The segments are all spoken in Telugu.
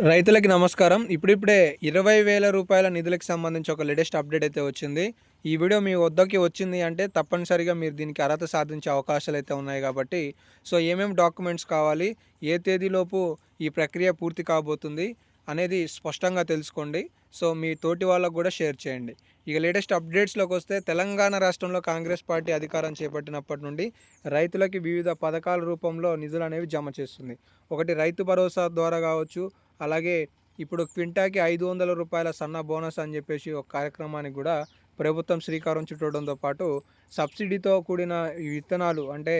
రైతులకి నమస్కారం. ఇప్పుడిప్పుడే ఇరవై వేల రూపాయల నిధులకు సంబంధించి ఒక లేటెస్ట్ అప్డేట్ అయితే వచ్చింది. ఈ వీడియో మీ వద్దకి వచ్చింది అంటే తప్పనిసరిగా మీరు దీనికి అర్హత సాధించే అవకాశాలు అయితే ఉన్నాయి కాబట్టి సో ఏమేమి డాక్యుమెంట్స్ కావాలి ఏ తేదీలోపు ఈ ప్రక్రియ పూర్తి కాబోతుంది అనేది స్పష్టంగా తెలుసుకోండి. సో మీ తోటి వాళ్ళకు కూడా షేర్ చేయండి. ఇక లేటెస్ట్ అప్డేట్స్లోకి వస్తే తెలంగాణ రాష్ట్రంలో కాంగ్రెస్ పార్టీ అధికారం చేపట్టినప్పటి నుండి రైతులకి వివిధ పథకాల రూపంలో నిధులు అనేవి జమ చేస్తుంది. ఒకటి రైతు భరోసా ద్వారా కావచ్చు అలాగే ఇప్పుడు క్వింటాకి ఐదు వందల రూపాయల సన్న బోనస్ అని చెప్పేసి ఒక కార్యక్రమానికి కూడా ప్రభుత్వం శ్రీకారం చుట్టడంతో పాటు సబ్సిడీతో కూడిన ఈ విత్తనాలు అంటే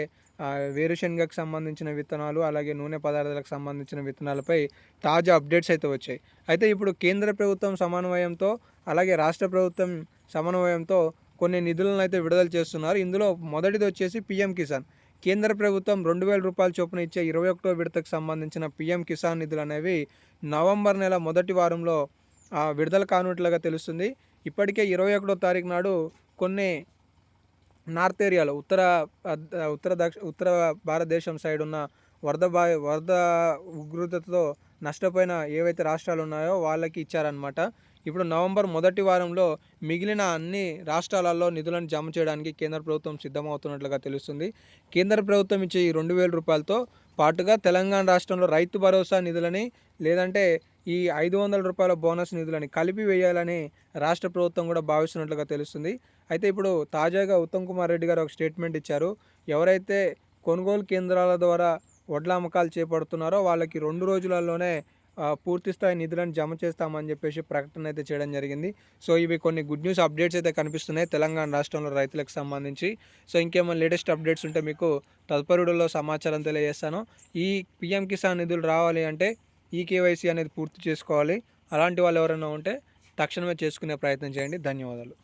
వేరుశనగకు సంబంధించిన విత్తనాలు అలాగే నూనె పదార్థాలకు సంబంధించిన విత్తనాలపై తాజా అప్డేట్స్ అయితే వచ్చాయి. అయితే ఇప్పుడు కేంద్ర ప్రభుత్వం సమన్వయంతో అలాగే రాష్ట్ర ప్రభుత్వం సమన్వయంతో కొన్ని నిధులను అయితే విడుదల చేస్తున్నారు. ఇందులో మొదటిది వచ్చేసి పిఎం కిసాన్. కేంద్ర ప్రభుత్వం రెండు వేల రూపాయల చొప్పున ఇచ్చే ఇరవై ఒకటో విడతకు సంబంధించిన పీఎం కిసాన్ నిధులు అనేవి నవంబర్ నెల మొదటి వారంలో ఆ, విడుదల కానున్నట్లుగా తెలుస్తుంది. ఇప్పటికే ఇరవై ఒకటో తారీఖు నాడు కొన్ని నార్త్ ఏరియాలో ఉత్తర ఉత్తర దక్ష ఉత్తర భారతదేశం సైడ్ ఉన్న వరద బా వరద ఉగ్రతతో నష్టపోయిన ఏవైతే రాష్ట్రాలు ఉన్నాయో వాళ్ళకి ఇచ్చారనమాట ఇప్పుడు నవంబర్ మొదటి వారంలో మిగిలిన అన్ని రాష్ట్రాలలో నిధులను జమ చేయడానికి కేంద్ర ప్రభుత్వం సిద్ధమవుతున్నట్లుగా తెలుస్తుంది. కేంద్ర ప్రభుత్వం ఇచ్చే ఈ రెండు వేల రూపాయలతో పాటుగా తెలంగాణ రాష్ట్రంలో రైతు భరోసా నిధులని లేదంటే ఈ ఐదు వందల రూపాయల బోనస్ నిధులని కలిపి వేయాలని రాష్ట్ర ప్రభుత్వం కూడా భావిస్తున్నట్లుగా తెలుస్తుంది. అయితే ఇప్పుడు తాజాగా ఉత్తమ్ కుమార్ రెడ్డి గారు ఒక స్టేట్మెంట్ ఇచ్చారు. ఎవరైతే కొనుగోలు కేంద్రాల ద్వారా వడ్ల అమ్మకాలు చేపడుతున్నారో వాళ్ళకి రెండు రోజులలోనే పూర్తిస్థాయి నిధులను జమ చేస్తామని చెప్పేసి ప్రకటన అయితే చేయడం జరిగింది. సో ఇవి కొన్ని గుడ్ న్యూస్ అప్డేట్స్ అయితే కనిపిస్తున్నాయి తెలంగాణ రాష్ట్రంలో రైతులకు సంబంధించి. సో ఇంకేమైనా లేటెస్ట్ అప్డేట్స్ ఉంటే మీకు తదుపరి సమాచారం తెలియజేస్తాను. ఈ పిఎం కిసాన్ నిధులు రావాలి అంటే ఈ కేవైసీ అనేది పూర్తి చేసుకోవాలి. అలాంటి వాళ్ళు ఎవరైనా ఉంటే తక్షణమే చేసుకునే ప్రయత్నం చేయండి. ధన్యవాదాలు.